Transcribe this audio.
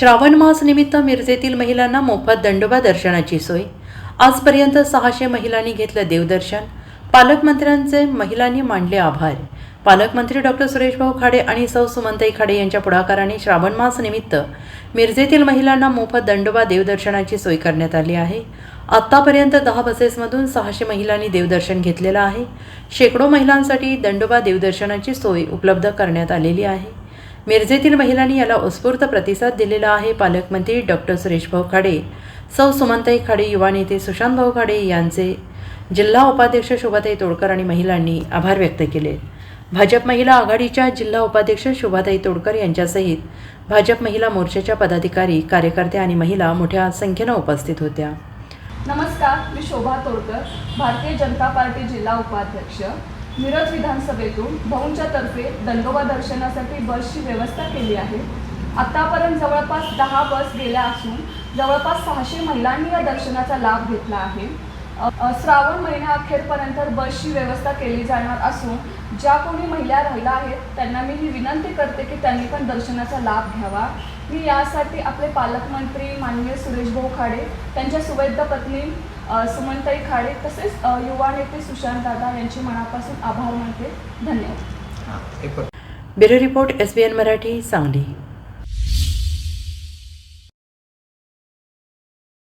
श्रावण मास निमित्त मिरजेतील महिलांना मोफत दंडोबा दर्शनाची सोय. आजपर्यंत सहाशे महिलांनी घेतलं देवदर्शन. पालकमंत्र्यांचे महिलांनी मांडले आभार. पालकमंत्री डॉक्टर सुरेशभाऊ खाडे आणि सौ सुमंताई खाडे यांच्या पुढाकाराने श्रावण मास निमित्त मिरजेतील महिलांना मोफत दंडोबा देवदर्शनाची सोय करण्यात आली आहे. आत्तापर्यंत दहा बसेसमधून सहाशे महिलांनी देवदर्शन घेतलेलं आहे. शेकडो महिलांसाठी दंडोबा देवदर्शनाची सोय उपलब्ध करण्यात आलेली आहे. मिरजेतील महिलांनी याला उत्स्फूर्त प्रतिसाद दिलेला आहे पालकमंत्री डॉक्टर सुरेशभाऊ खाडे. सौ सुमंताई खाडे युवा नेते सुशांतभाऊ खाडे यांचे जिल्हा उपाध्यक्ष शोभाताई तोडकर आणि महिलांनी आभार व्यक्त केले. भाजप महिला आघाडीच्या जिल्हा उपाध्यक्ष शोभाताई तोडकर यांच्यासहित भाजप महिला मोर्चाच्या पदाधिकारी कार्यकर्त्या आणि महिला मोठ्या संख्येनं उपस्थित होत्या. नमस्कार मी शोभा तोडकर भारतीय जनता पार्टी जिल्हा उपाध्यक्ष. मिरज विधानसभेतून भाऊंच्या तर्फे दंडोबा दर्शनासाठी बसची व्यवस्था केली आहे. आतापर्यंत जवळपास दहा बस गेल्या असून जवळपास सहाशे महिलांनी या दर्शनाचा लाभ घेतला आहे. श्रावण महिना श्रावण महिन्याअखेरपर्यंत बसची व्यवस्था केली जाणार असून ज्या कोणी महिला राहिल्या आहेत त्यांना मी ही विनंती करते की त्यांनी पण दर्शनाचा लाभ घ्यावा. मी यासाठी आपले पालकमंत्री माननीय सुरेशभाऊ खाडे त्यांच्या सुवैध पत्नी सुमनताई खाडे तसेच युवा नेते सुशांत दादा यांचे मनापासून आभार मानते. धन्यवाद. Bureau report S B N Marathi Sangli.